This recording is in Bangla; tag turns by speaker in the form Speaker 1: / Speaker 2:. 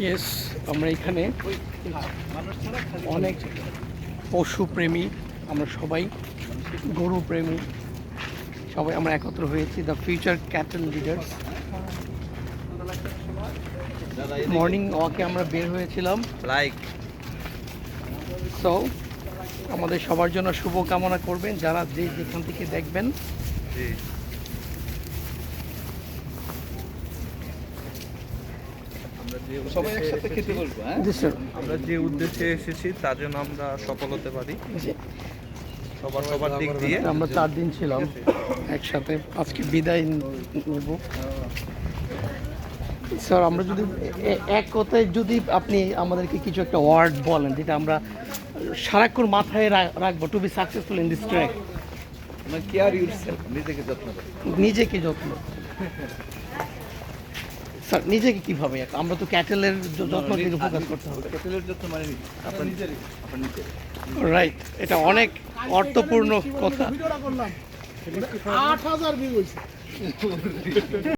Speaker 1: ইয়েস আমরা এখানে অনেক পশু প্রেমী আমরা সবাই গরু প্রেমী সবাই আমরা একত্র হয়েছি the future cattle leaders morning ওয়াকে আমরা বের হয়েছিলাম।
Speaker 2: লাইক
Speaker 1: সো আমাদের সবার জন্য শুভ কামনা করবেন যারা যে যেখান থেকে দেখবেন
Speaker 2: জি আমরা যে
Speaker 3: সবাই একসাথে খেতে বলব হ্যাঁ?
Speaker 1: স্যার
Speaker 2: আমরা যে উদ্দেশ্যে এসেছি তার জন্য আমরা সফল হতে পারি। সবার সবার দিক দিয়ে।
Speaker 1: আমরা চার দিন ছিলাম একসাথে। আজকে বিদায় নেব। স্যার আমরা যদি এক কথায় যদি আপনি আমাদেরকে কিছু একটা ওয়ার্ড বলেন যেটা আমরা সারাক্ষণ মাথায় রাখব to be successful in this track
Speaker 3: মানে কেয়ার ইউর নিজেকে যত্ন
Speaker 1: নিজেকে যত্ন। স্যার নিজেকে কীভাবে আমরা তো ক্যাটেলের যত্ন থেকে ফোকাস করতে হবে।
Speaker 3: ক্যাটেলের যত্ন মানে আপনার নিজেরই আপনার নিজের
Speaker 1: রাইট এটা অনেক অর্থপূর্ণ কথা।
Speaker 4: আট হাজার ভিউ হয়েছে।